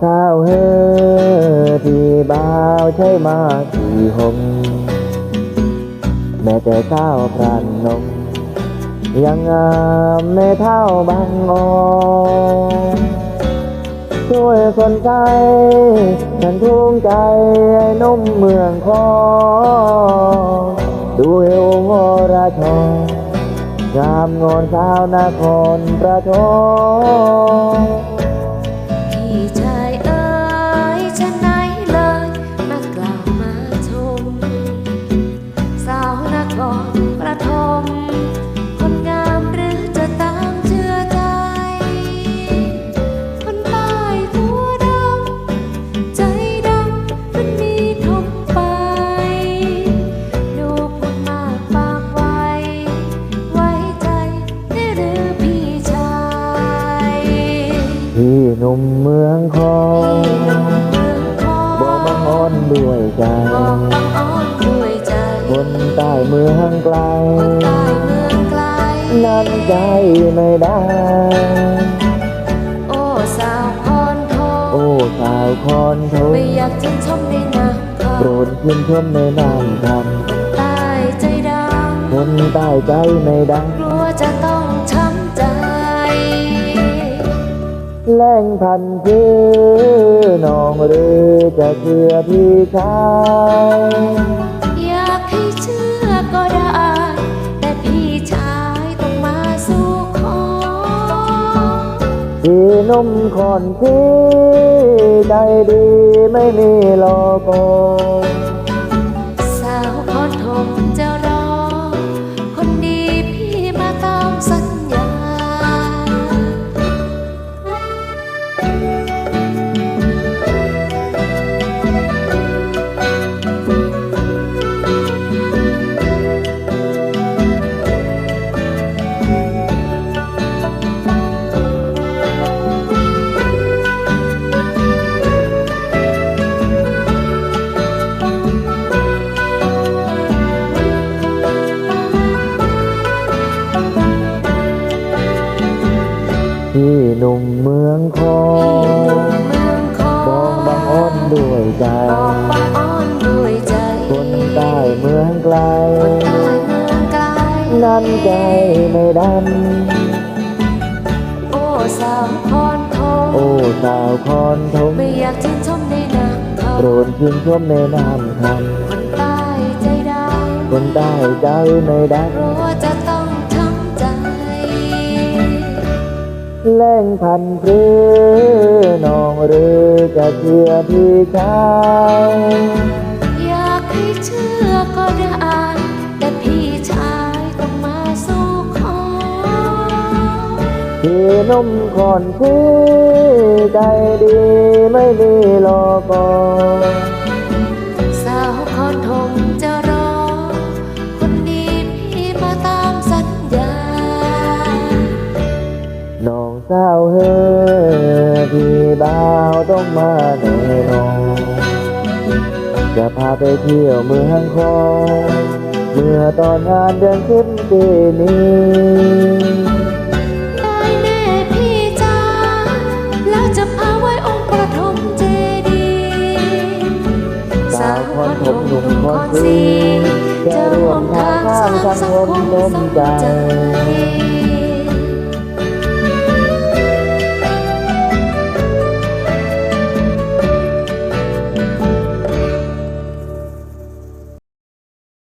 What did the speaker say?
สาวเฮอที่บ่าวใช้มาขี่หมแม้แต่สาวพรานนมยังงามไม่เท่าบางออนช่วยสนใจฉันทุ่งใจไอ้นมเมืองคอดูเอวงอราชองามงอนสาวนครประทอง วนครประทมคนงามหรือจะตามเชื่อใจ คนใต้ตัวดำใจดำมันมีทมไป ดูพูดมากปากไวไว้ใจได้หรือพี่ชาย พี่หนุ่มเมืองคองพี่หนุ่ม เมืองไกลคนใต้เมืองไกลนั้นใจไม่ได้ โอ้สาวพรทองโอ้สาวคอนโทไม่อยากชื่นชมในนามเขาโปรดชื่นชมในนามคคนใต้ใจดำคนใต้ใจไม่ดังำกลัวจะต้องช้ำใจแรงพันชื่อน้องหรือจะเชื่อพี่ชายอยากให้เชื่อ นุ่มคอนที่ใจดีไม่มีโลโก พี่หนุ่มเมืองคอพี่หนุ่มเมืองคอบองบังอ้อนด้วยใจบอกบังอ้อนด้วยใจ คนใต้เมืองไกลคนใต้เมืองไกลนั้นใจไม่ดโอ้สาวพรทมำโอ้สาวคอนทมไม่อยากชื่นชมในนามเขาโปรดชื่นชมในนามคคนใต้ใจดำคนใต้ใจไม่ดัำกลัวจะต้อง แรงพันพรือน้องหรือจะเชื่อพี่ชายอยากให้เชื่อก็ได้แต่พี่ชายต้องมาสู่ขอพี่หนุ่มคอนที่ใจดีไม่มีโลโกส สาวเฮอพี่บ่าวต้องมาแน่นอนจะพาไปเที่ยวเมืองคองเมื่อตอนงานเดือนสิบปีนี้ได้แน่พี่จ้าแล้วจะพาไวองค์ประทมเจดีย์สาวคนหนุ่มคนสีจะร่วมทางสร้างสังคมสมใจ